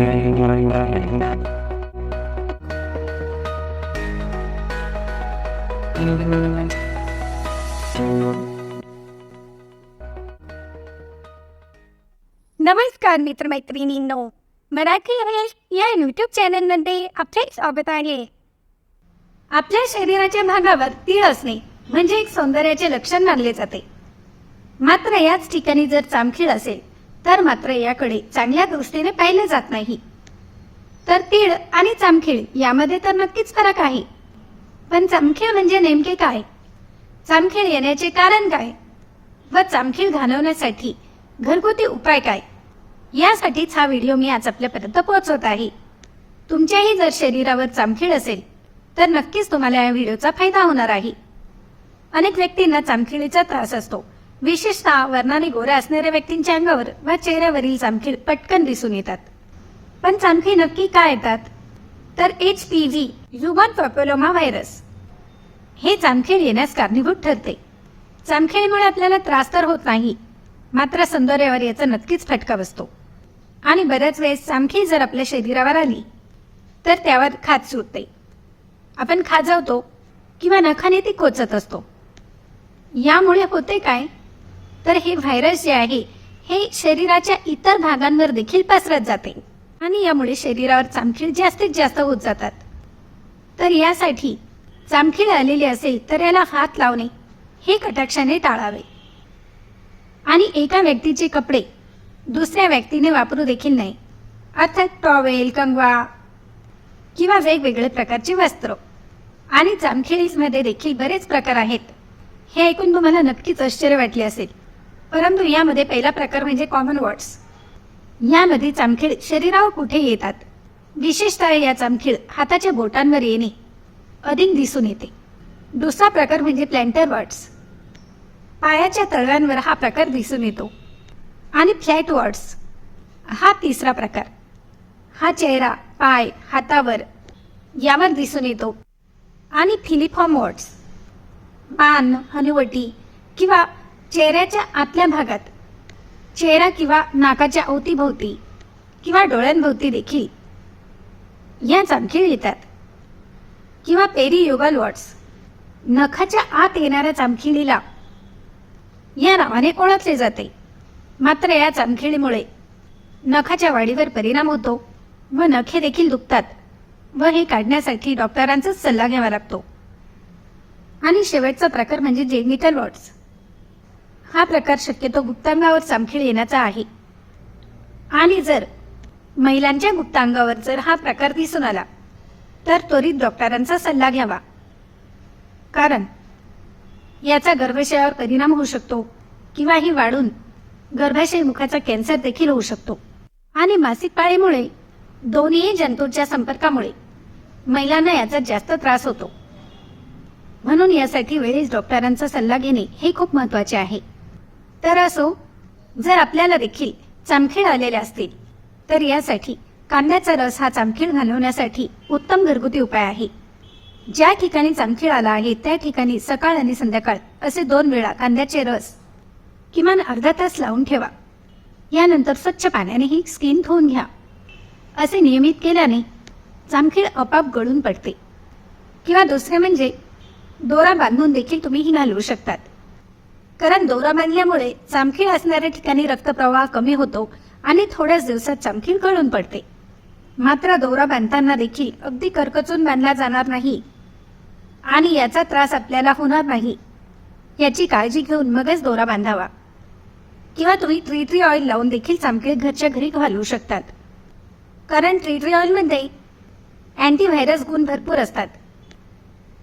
नमस्कार मित्रमैत्रिणींनो मराठी इंग्लिश या यूट्यूब चॅनलमध्ये आपले स्वागत आहे. आपल्या शरीराच्या भागावर तीळ असणे म्हणजे एक सौंदर्याचे लक्षण मानले जाते. मात्र याच ठिकाणी जर चामखीळ असेल तर मात्र याकडे चांगल्या दृष्टीने पाहिले जात नाही. तर तीळ आणि चामखीळ यामध्ये तर नक्कीच फरक आहे. पण चामखीळ म्हणजे नेमके काय? चामखीळ येण्याचे कारण काय? व चामखीळ घालवण्यासाठी घरगुती उपाय काय? यासाठीच हा व्हिडिओ मी आज आपल्यापर्यंत पोहोचवत आहे. तुमच्याही जर शरीरावर चामखीळ असेल तर नक्कीच तुम्हाला या व्हिडिओचा फायदा होणार आहे. अनेक व्यक्तींना चामखिळीचा त्रास असतो. विशेषतः वर्णाने गोऱ्या असणाऱ्या व्यक्तींच्या अंगावर व चेहऱ्यावरील चामखीळ पटकन दिसून येतात. पण चामखीळ नक्की काय येतात? तर H P V human papilloma virus हे चामखीळ येण्यास कारणीभूत ठरते. चामखिळीमुळे आपल्याला त्रास तर होत नाही मात्र सौंदर्यावर याचा नक्कीच फटका बसतो. आणि बऱ्याच वेळेस चामखीळ जर आपल्या शरीरावर आली तर त्यावर खाज सुटते. आपण खाजवतो किंवा नखाने ती कोचत असतो. यामुळे होते काय? तर हे व्हायरस जे आहे हे शरीराच्या इतर भागांवर देखील पसरत जाते. आणि यामुळे शरीरावर चामखीळ जास्तीत जास्त होत जातात. तर यासाठी चामखीळ आलेली असेल तर याला हात लावणे हे कटाक्षाने टाळावे. आणि एका व्यक्तीचे कपडे दुसऱ्या व्यक्तीने वापरू देखील नाही अर्थात टॉवेल कंगवा किंवा वेगवेगळे प्रकारचे वस्त्र. आणि चामखिळीमध्ये देखील बरेच प्रकार आहेत. हे ऐकून तुम्हाला नक्कीच आश्चर्य वाटले असेल. परंतु यामध्ये पहिला प्रकार म्हणजे कॉमन वर्ड्स यामध्ये चामखीळ शरीरावर कुठे येतात? विशेषतः या चामखीळ हाताच्या बोटांवर येणे अधिक दिसून येते. दुसरा प्रकार म्हणजे प्लॅन्टर वर्ड्स पायाच्या तळव्यांवर हा प्रकार दिसून येतो. आणि फ्लॅट वर्ड्स हा तिसरा प्रकार. हा चेहरा पाय हातावर यावर दिसून येतो. आणि फिलिफॉर्म वर्ड्स पान हनुवटी किंवा चेहऱ्याच्या आतल्या भागात. चेहरा किंवा नाकाच्या अवतीभोवती किंवा डोळ्यांभोवती देखील. या चामखीळ येतात किंवा पेरियुगल वॉट्स नखाच्या आत येणाऱ्या चामखिळीला या नावाने ओळखले जाते. मात्र या चामखिळीमुळे नखाच्या वाढीवर परिणाम होतो व नखे देखील दुखतात व हे काढण्यासाठी डॉक्टरांचाच सल्ला घ्यावा लागतो. आणि शेवटचा प्रकार म्हणजे जेनिटल वॉट्स हा प्रकार शक्यतो गुप्तांगावर चामखीळ येण्याचा आहे. आणि जर महिलांच्या गुप्तांगावर जर हा प्रकार दिसून आला तर त्वरित डॉक्टरांचा सल्ला घ्यावा. कारण याचा गर्भाशयावर परिणाम होऊ शकतो किंवा ही वाढून गर्भाशय मुखाचा कॅन्सर देखील होऊ शकतो. आणि मासिक पाळीमुळे दोन्ही जंतूंच्या संपर्कामुळे महिलांना याचा जास्त त्रास होतो. म्हणून यासाठी वेळेस डॉक्टरांचा सल्ला घेणे हे खूप महत्त्वाचे आहे. तर असो जर आपल्याला देखील चामखीळ आलेले असतील तर यासाठी कांद्याचा रस हा चामखीळ घालवण्यासाठी उत्तम घरगुती उपाय आहे. ज्या ठिकाणी चामखीळ आला आहे त्या ठिकाणी सकाळ आणि संध्याकाळ असे दोन वेळा कांद्याचे रस किमान अर्धा तास लावून ठेवा. यानंतर स्वच्छ पाण्याने ही स्किन धुवून घ्या. असे नियमित केल्याने चामखीळ आपाप गळून पडते. किंवा दुसरे म्हणजे दोरा बांधून देखील तुम्ही ही घालवू शकतात. कारण दोरा बांधल्यामुळे चामखीळ असणाऱ्या ठिकाणी रक्तप्रवाह कमी होतो आणि थोड्याच दिवसात चामखीळ गळून पडते. मात्र दोरा बांधताना देखील अगदी करकचून बांधला जाणार नाही आणि याचा त्रास आपल्याला होणार नाही. याची काळजी घेऊन मगच दोरा बांधावा. किंवा तुम्ही ट्री ट्री ऑइल लावून देखील चामखीळ घरच्या घरी घालवू शकतात. कारण ट्री ट्री ऑइलमध्ये अँटीव्हायरस गुण भरपूर असतात.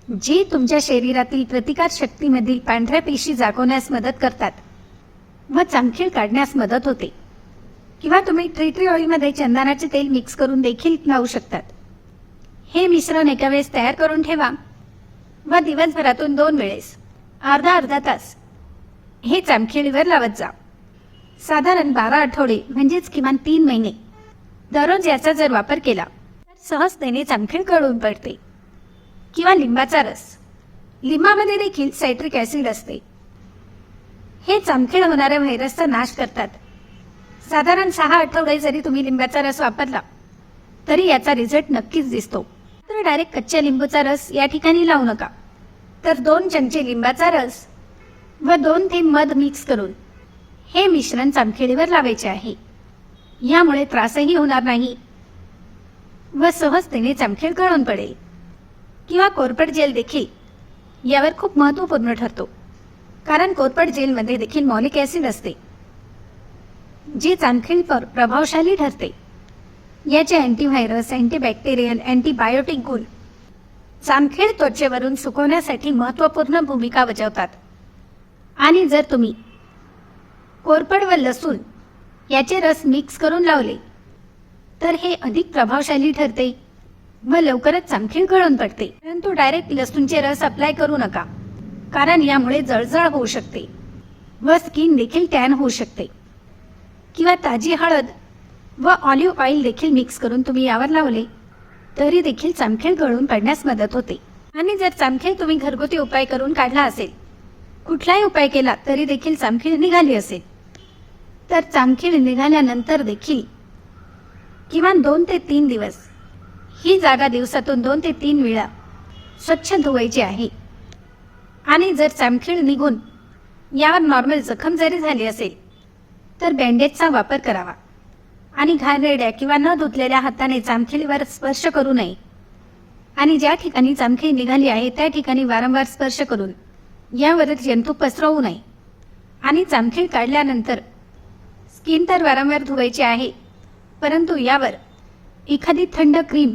जी तुमच्या शरीरातील प्रतिकार शक्तीमधील पांढऱ्या पेशी जागवण्यास मदत करतात. व चामखीळ काढण्यास मदत होते. किंवा तुम्ही ट्रीट्री ऑइलमध्ये चंदनाचे तेल मिक्स करून देखील लावू शकतात. हे मिश्रण एका वेळेस तयार करून ठेवा. व दिवसभरातून दोन वेळेस अर्धा अर्धा तास हे चामखिळीवर लावत जा. साधारण बारा आठवडे म्हणजेच किमान तीन महिने दररोज याचा जर वापर केला तर सहजतेने चामखीळ कळून पडते. किंवा लिंबाचा रस. लिंबामध्ये देखील सायट्रिक ॲसिड असते. हे चमखेड होणाऱ्या व्हायरसचा नाश करतात. साधारण सहा आठवडे जरी तुम्ही लिंबाचा रस वापरला तरी याचा रिझल्ट नक्कीच दिसतो. तर डायरेक्ट कच्च्या लिंबूचा रस या ठिकाणी लावू नका. तर दोन चमचे लिंबाचा रस व दोन ते मध मिक्स करून हे मिश्रण चामखिळीवर लावायचे आहे. यामुळे त्रासही होणार नाही व सहजतेने चामखीळ गळून पडेल. किंवा कोरपड जेल देखील यावर खूप महत्त्वपूर्ण ठरतो. कारण कोरपड जेलमध्ये देखील मॉलिक ॲसिड असते जे चामखीळवर प्रभावशाली ठरते. याचे अँटीव्हायरस अँटीबॅक्टेरियल अँटीबायोटिक गुण चामखीळ त्वचेवरून सुकवण्यासाठी महत्त्वपूर्ण भूमिका बजावतात. आणि जर तुम्ही कोरपड व लसूण याचे रस मिक्स करून लावले तर हे अधिक प्रभावशाली ठरते. व लवकरच चामखीण गळून पडते. परंतु डायरेक्ट लसूणचे रस अप्लाय करू नका. कारण यामुळे जळजळ होऊ शकते. व स्किन देखील टॅन होऊ शकते. किंवा ताजी हळद व ऑलिव्ह ऑइल देखील मिक्स करून तुम्ही यावर लावले तरी देखील चामखीळ गळून पडण्यास मदत होते. आणि जर चामखीळ तुम्ही घरगुती उपाय करून काढला असेल कुठलाही उपाय केला तरी देखील चामखीळ निघाली असेल. तर चामखीळ निघाल्यानंतर देखील किमान दोन ते तीन दिवस ही जागा दिवसातून दोन ते तीन वेळा स्वच्छ धुवायची आहे. आणि जर चामखीळ निघून यावर नॉर्मल जखम जरी झाली असेल तर बँडेजचा वापर करावा. आणि घाणेरड्या किंवा न धुतलेल्या हाताने चामखिळीवर स्पर्श करू नये. आणि ज्या ठिकाणी चामखीळ निघाली आहे त्या ठिकाणी वारंवार स्पर्श करून यावरच जंतू पसरवू नये. आणि चामखीळ काढल्यानंतर स्किन तर वारंवार धुवायची आहे परंतु यावर एखादी थंड क्रीम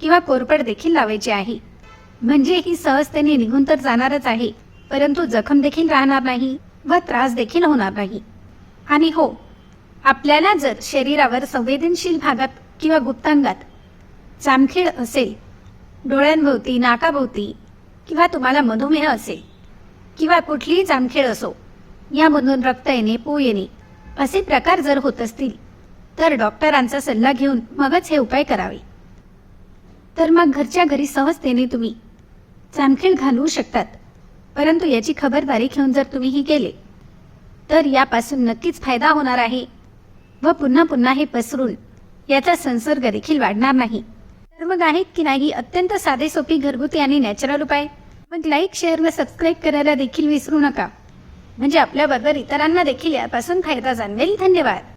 किंवा कोरपड देखील लावायची आहे. म्हणजे ही सहजतेने निघून तर जाणारच आहे परंतु जखम देखील राहणार नाही व त्रास देखील होणार नाही. आणि हो आपल्याला जर शरीरावर संवेदनशील भागात किंवा गुप्तांगात चामखीळ असेल डोळ्यांभोवती नाकाभोवती किंवा तुम्हाला मधुमेह असेल किंवा कुठलीही जामखेड असो यामधून रक्त येणे पू येणे असे प्रकार जर होत असतील तर डॉक्टरांचा सल्ला घेऊन मगच हे उपाय करावे. तर मग घरच्या घरी सहजतेने तुम्ही जामखेड घालवू शकतात. परंतु याची खबरदारी घेऊन जर तुम्ही ही केले तर यापासून नक्कीच फायदा होणार आहे व पुन्हा पुन्हा हे पसरून याचा संसर्ग देखील वाढणार नाही. तर मग आहेत की नाही अत्यंत साधे सोपी घरगुती आणि नॅचरल उपाय. मग लाईक शेअर व सबस्क्राईब करायला देखील विसरू नका. म्हणजे आपल्याबरोबर इतरांना देखील यापासून फायदा जाणवेल. धन्यवाद.